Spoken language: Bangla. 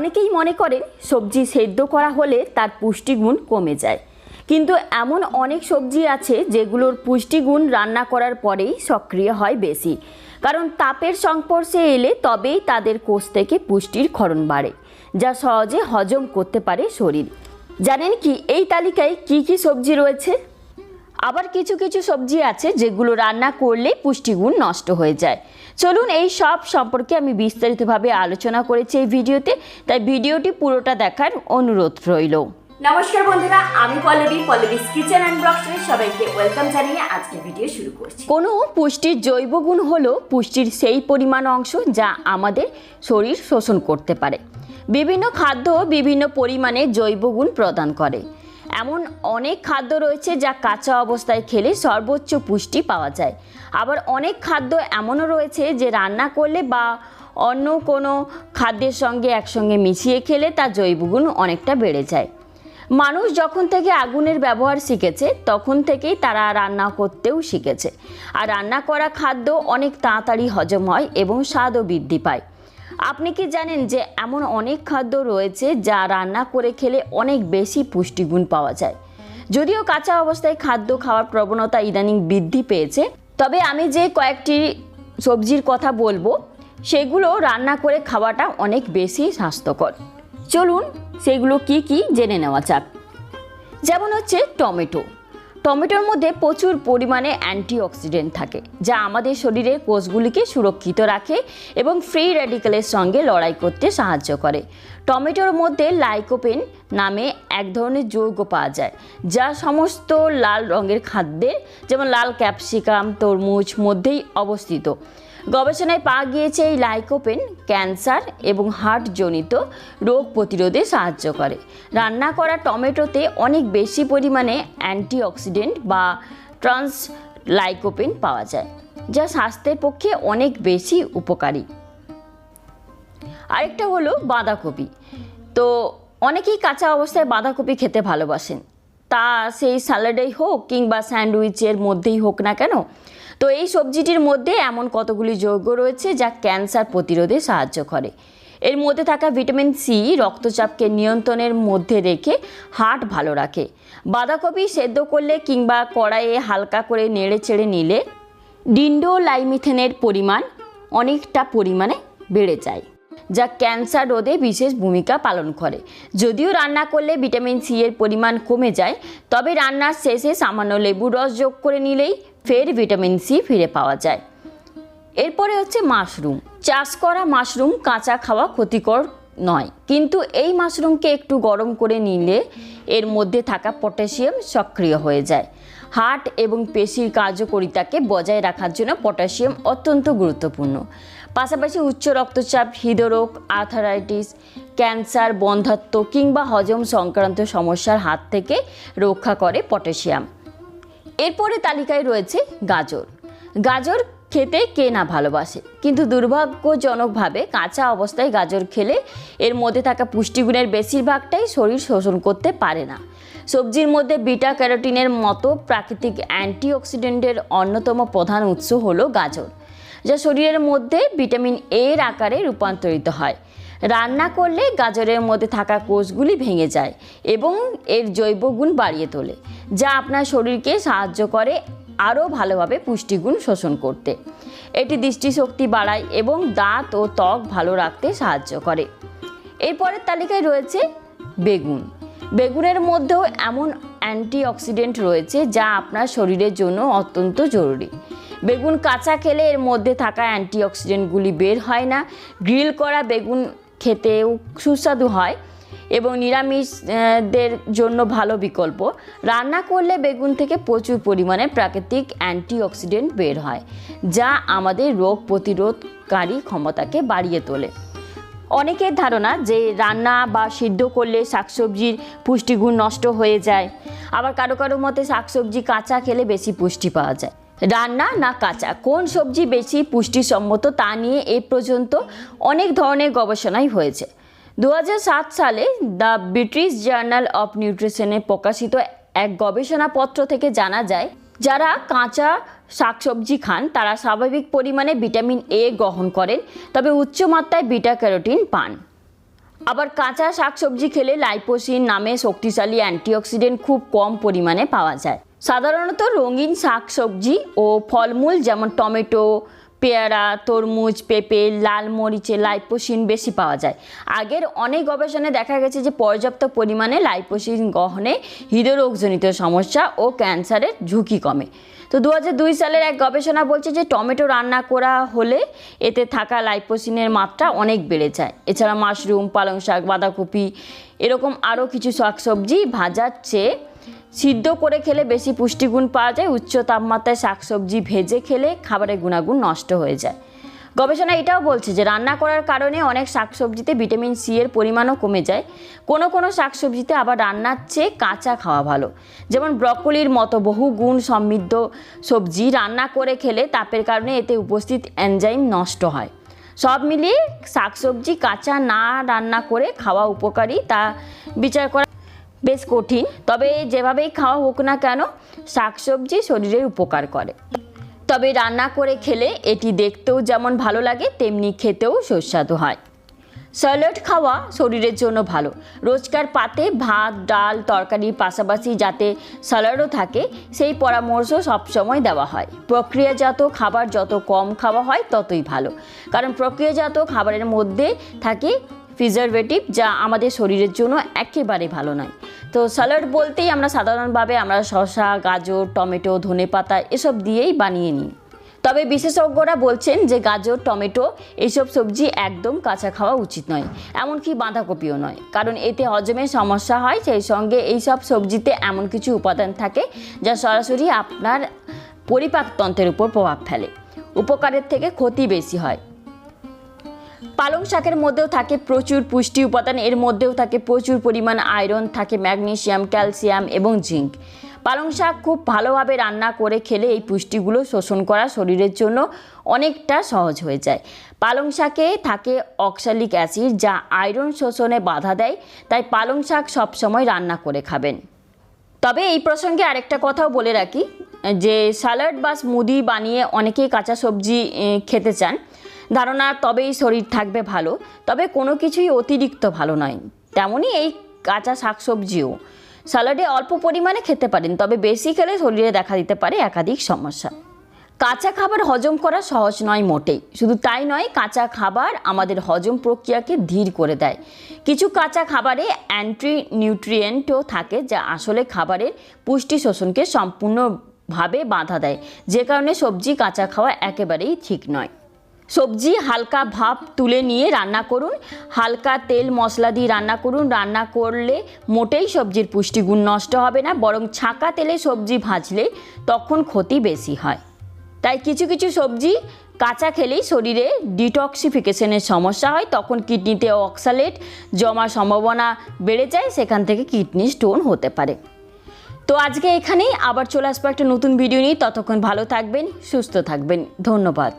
অনেকেই মনে করে সবজি সেদ্ধ করা হলে তার পুষ্টিগুণ কমে যায়। কিন্তু এমন অনেক সবজি আছে যেগুলোর পুষ্টিগুণ রান্না করার পরেই সক্রিয় হয় বেশি। কারণ তাপের সংস্পর্শে এলে তবেই তাদের কোষ থেকে পুষ্টির ক্ষরণ বাড়ে, যা সহজে হজম করতে পারে শরীর। জানেন কি, এই তালিকায় কি কি সবজি রয়েছে? আবার কিছু কিছু সবজি আছে যেগুলো রান্না করলে পুষ্টিগুণ নষ্ট হয়ে যায়। চলুন এই সব সম্পর্কে আমি বিস্তারিতভাবে আলোচনা করেছি এই ভিডিওতে তাই ভিডিওটি পুরোটা দেখার অনুরোধ রইল। নমস্কার বন্ধুরা আমি পল্লবী পল্লবীস কিচেন অ্যান্ড ব্লগসের সবাইকে ওয়েলকাম জানিয়ে আজকে ভিডিও শুরু করছি। কোনো পুষ্টির জৈব গুণ হলো পুষ্টির সেই পরিমাণ অংশ যা আমাদের শরীর শোষণ করতে পারে। বিভিন্ন খাদ্য বিভিন্ন পরিমাণে জৈব গুণ প্রদান করে। এমন অনেক খাদ্য রয়েছে যা কাঁচা অবস্থায় খেলে সর্বোচ্চ পুষ্টি পাওয়া যায়। আবার অনেক খাদ্য এমনও রয়েছে যে রান্না করলে বা অন্য কোনো খাদ্যের সঙ্গে একসঙ্গে মিশিয়ে খেলে তার জৈবগুণ অনেকটা বেড়ে যায়। মানুষ যখন থেকে আগুনের ব্যবহার শিখেছে, তখন থেকেই তারা রান্না করতেও শিখেছে। আর রান্না করা খাদ্য অনেক তাড়াতাড়ি হজম হয় এবং স্বাদও বৃদ্ধি পায়। আপনি কি জানেন যে এমন অনেক খাদ্য রয়েছে যা রান্না করে খেলে অনেক বেশি পুষ্টিগুণ পাওয়া যায়? যদিও কাঁচা অবস্থায় খাদ্য খাওয়ার প্রবণতা ইদানিং বৃদ্ধি পেয়েছে, তবে আমি যে কয়েকটি সবজির কথা বলব, সেগুলো রান্না করে খাওয়াটা অনেক বেশি স্বাস্থ্যকর। চলুন সেগুলো কি কি জেনে নেওয়া যাক। যেমন হচ্ছে টমেটো। টমেটোর মধ্যে প্রচুর পরিমাণে অ্যান্টিঅক্সিডেন্ট থাকে, যা আমাদের শরীরের কোষগুলিকে সুরক্ষিত রাখে এবং ফ্রি রেডিকেলের সঙ্গে লড়াই করতে সাহায্য করে। টমেটোর মধ্যে লাইকোপেন নামে এক ধরনের যৌগ পাওয়া যায়, যা সমস্ত লাল রঙের খাদ্যে, যেমন লাল ক্যাপসিকাম, তরমুজ মধ্যেই অবস্থিত। গবেষণায় পাওয়া গিয়েছে এই লাইকোপেন, ক্যান্সার এবং হার্টজনিত রোগ প্রতিরোধে সাহায্য করে। রান্না করা টমেটোতে অনেক বেশি পরিমাণে অ্যান্টিঅক্সিডেন্ট বা ট্রান্স লাইকোপেন পাওয়া যায়, যা স্বাস্থ্যের পক্ষে অনেক বেশি উপকারী। আরেকটা হলো বাঁধাকপি। তো অনেকেই কাঁচা অবস্থায় বাঁধাকপি খেতে ভালোবাসেন। তা সেই স্যালাডেই হোক কিংবা স্যান্ডউইচের মধ্যেই হোক না কেন তো এই সবজিটির মধ্যে এমন কতগুলি যৌগ রয়েছে যা ক্যান্সার প্রতিরোধে সাহায্য করে? এর মধ্যে থাকা ভিটামিন সি রক্তচাপকে নিয়ন্ত্রণের মধ্যে রেখে হার্ট ভালো রাখে। বাঁধাকপি সেদ্ধ করলে কিংবা কড়াইয়ে হালকা করে নেড়ে চেড়ে নিলে ডিন্ডোলাইমিথেনের পরিমাণ অনেকটা পরিমাণে বেড়ে যায়, যা ক্যান্সার রোধে বিশেষ ভূমিকা পালন করে। যদিও রান্না করলে ভিটামিন সি এর পরিমাণ কমে যায়, তবে রান্নার শেষে সামান্য লেবুর রস যোগ করে নিলেই ফের ভিটামিন সি ফিরে পাওয়া যায়। এরপরে হচ্ছে মাশরুম। চাষ করা মাশরুম কাঁচা খাওয়া ক্ষতিকর নয়। কিন্তু এই মাশরুমকে একটু গরম করে নিলে এর মধ্যে থাকা পটাশিয়াম সক্রিয় হয়ে যায়। হার্ট এবং পেশির কার্যকরিতাকে বজায় রাখার জন্য পটাশিয়াম অত্যন্ত গুরুত্বপূর্ণ। পাশাপাশি উচ্চ রক্তচাপ, হৃদরোগ, আর্থারাইটিস, ক্যান্সার বন্ধাত্ম কিংবা হজম সংক্রান্ত সমস্যার হাত থেকে রক্ষা করে পটাশিয়াম। এরপরে তালিকায় রয়েছে গাজর। গাজর খেতে কে না ভালোবাসে, কিন্তু দুর্ভাগ্যজনকভাবে কাঁচা অবস্থায় গাজর খেলে এর মধ্যে থাকা পুষ্টিগুণের বেশিরভাগটাই শরীর শোষণ করতে পারে না। সবজির মধ্যে বিটা ক্যারোটিনের মতো প্রাকৃতিক অ্যান্টিঅক্সিডেন্টের অন্যতম প্রধান উৎস হলো গাজর, যা শরীরের মধ্যে ভিটামিন এর আকারে রূপান্তরিত হয়। রান্না করলে গাজরের মধ্যে থাকা কোষগুলি ভেঙে যায় এবং এর জৈব গুণ বাড়িয়ে তোলে, যা আপনার শরীরকে সাহায্য করে আরও ভালোভাবে পুষ্টিগুণ শোষণ করতে। এটি দৃষ্টিশক্তি বাড়ায় এবং দাঁত ও ত্বক ভালো রাখতে সাহায্য করে। এরপরের তালিকায় রয়েছে বেগুন। বেগুনের মধ্যেও এমন অ্যান্টিঅক্সিডেন্ট রয়েছে যা আপনার শরীরের জন্য অত্যন্ত জরুরি। বেগুন কাঁচা খেলে এর মধ্যে থাকা অ্যান্টিঅক্সিডেন্টগুলি বের হয় না। গ্রিল করা বেগুন খেতেও সুস্বাদু হয় এবং নিরামিষদের জন্য ভালো বিকল্প। রান্না করলে বেগুন থেকে প্রচুর পরিমাণে প্রাকৃতিক অ্যান্টিঅক্সিডেন্ট বের হয়, যা আমাদের রোগ প্রতিরোধকারী ক্ষমতাকে বাড়িয়ে তোলে। অনেকের ধারণা যে রান্না বা সিদ্ধ করলে শাকসবজির পুষ্টিগুণ নষ্ট হয়ে যায়, আবার কারও কারও মতে শাকসবজি কাঁচা খেলে বেশি পুষ্টি পাওয়া যায়। রান্না না কাঁচা? কোন সবজি বেশি পুষ্টিসম্মত তা নিয়ে এ পর্যন্ত অনেক ধরনের গবেষণাই হয়েছে। দু হাজার সাত সালে দ্য ব্রিটিশ জার্নাল অফ নিউট্রিশনে প্রকাশিত এক গবেষণাপত্র থেকে জানা যায়, যারা কাঁচা শাকসবজি খান, তারা স্বাভাবিক পরিমাণে ভিটামিন এ গ্রহণ করেন, তবে উচ্চ মাত্রায় বিটা ক্যারোটিন পান। আবার কাঁচা শাকসবজি খেলে লাইপোসিন নামে শক্তিশালী অ্যান্টিঅক্সিডেন্ট খুব কম পরিমাণে পাওয়া যায়। সাধারণত রঙিন শাকসবজি ও ফলমূল যেমন টমেটো, পেয়ারা, তরমুজ, পেঁপে, লাল মরিচে, লাইপোসিন বেশি পাওয়া যায়। আগের অনেক গবেষণায় দেখা গেছে যে পর্যাপ্ত পরিমাণে লাইপোসিন গ্রহণে হৃদরোগজনিত সমস্যা ও ক্যান্সারের ঝুঁকি কমে। তো দু সালের এক গবেষণা বলছে যে টমেটো রান্না করা হলে এতে থাকা লাইপোসিনের মাত্রা অনেক বেড়ে যায়। এছাড়া মাশরুম পালং শাক বাঁধাকপি, এরকম আরও কিছু শাকসবজি ভাজার চেয়ে সিদ্ধ করে খেলে বেশি পুষ্টিগুণ পাওয়া যায়, উচ্চ তাপমাত্রায় শাকসবজি ভেজে খেলে খাবারের গুণাগুণ নষ্ট হয়ে যায়। গবেষণা এটাও বলছে যে রান্না করার কারণে অনেক শাকসবজিতে ভিটামিন সি এর পরিমাণও কমে যায়। কোনো কোনো শাকসবজিতে আবার রান্নার চেয়ে কাঁচা খাওয়া ভালো। যেমন ব্রকলির মতো বহু গুণ সমৃদ্ধ সবজি রান্না করে খেলে তাপের কারণে এতে উপস্থিত এনজাইম নষ্ট হয়। সব মিলিয়ে শাকসবজি কাঁচা না রান্না করে খাওয়া উপকারী তা বিচার করা বেশ কঠিন। তবে যেভাবেই খাওয়া হোক না কেন, শাকসবজি শরীরের উপকার করে। তবে রান্না করে খেলে এটি দেখতেও যেমন ভালো লাগে, তেমনি খেতেও সুস্বাদু হয়। স্যালাড খাওয়া শরীরের জন্য ভালো। রোজকার পাতে ভাত, ডাল, তরকারির পাশাপাশি যাতে স্যালাডও থাকে, সেই পরামর্শ সবসময় দেওয়া হয়। প্রক্রিয়াজাত খাবার যত কম খাওয়া হয়, ততই ভালো। কারণ প্রক্রিয়াজাত খাবারের মধ্যে থাকে প্রিজারভেটিভ যা আমাদের শরীরের জন্য একেবারে ভালো নয়। তো স্যালাড বলতেই আমরা সাধারণভাবে আমরা শসা, গাজর, টমেটো, ধনেপাতা এসব দিয়েই বানিয়ে নিই। তবে বিশেষজ্ঞরা বলছেন যে গাজর, টমেটো এইসব সবজি একদম কাঁচা খাওয়া উচিত নয়, এমনকি বাঁধাকপিও নয়। কারণ এতে হজমের সমস্যা হয়, সেই সঙ্গে এইসব সবজিতে এমন কিছু উপাদান থাকে যা সরাসরি আপনার পরিপাকতন্ত্রের উপর প্রভাব ফেলে। উপকারের থেকে ক্ষতি বেশি হয়। পালং শাকের মধ্যেও থাকে প্রচুর পুষ্টি উপাদান, এর মধ্যেও থাকে প্রচুর পরিমাণ আয়রন, থাকে ম্যাগনেশিয়াম, ক্যালসিয়াম এবং জিঙ্ক। পালং শাক খুব ভালোভাবে রান্না করে খেলে এই পুষ্টিগুলো শোষণ করা শরীরের জন্য অনেকটা সহজ হয়ে যায়। পালং শাকে থাকে অক্সালিক অ্যাসিড যা আয়রন শোষণে বাধা দেয়, তাই পালং শাক সবসময় রান্না করে খাবেন। তবে এই প্রসঙ্গে আরেকটা কথাও বলে রাখি, যে স্যালাড বা স্মুদি বানিয়ে অনেকেই কাঁচা সবজি খেতে চান। ধারণা তবেই শরীর থাকবে ভালো, তবে কোনো কিছুই অতিরিক্ত ভালো নয়। তেমনই এই কাঁচা শাকসবজিও। স্যালাডে অল্প পরিমাণে খেতে পারেন, তবে বেশি খেলে শরীরে দেখা দিতে পারে একাধিক সমস্যা। কাঁচা খাবার হজম করা সহজ নয় মোটেই, শুধু তাই নয় কাঁচা খাবার আমাদের হজম প্রক্রিয়াকে ধীর করে দেয়। কিছু কাঁচা খাবারে অ্যান্টি নিউট্রিয়েন্টও থাকে যা আসলে খাবারের পুষ্টি শোষণকে সম্পূর্ণভাবে বাধা দেয়, যে কারণে সবজি কাঁচা খাওয়া একেবারেই ঠিক নয়। সবজি হালকা ভাপ তুলে নিয়ে রান্না করুন। হালকা তেল মশলা দিয়ে রান্না করুন। রান্না করলে মোটেই সবজির পুষ্টিগুণ নষ্ট হবে না, বরং ছাঁকা তেলে সবজি ভাজলে তখন ক্ষতি বেশি হয়। তাই কিছু কিছু সবজি কাঁচা খেলেই শরীরে ডিটক্সিফিকেশনের সমস্যা হয়। তখন কিডনিতে অক্সালেট জমার সম্ভাবনা বেড়ে যায়, সেখান থেকে কিডনি স্টোন হতে পারে। তো আজকে এখানেই, আবার চলে আসব একটা নতুন ভিডিও নিয়ে। ততক্ষণ ভালো থাকবেন, সুস্থ থাকবেন। ধন্যবাদ।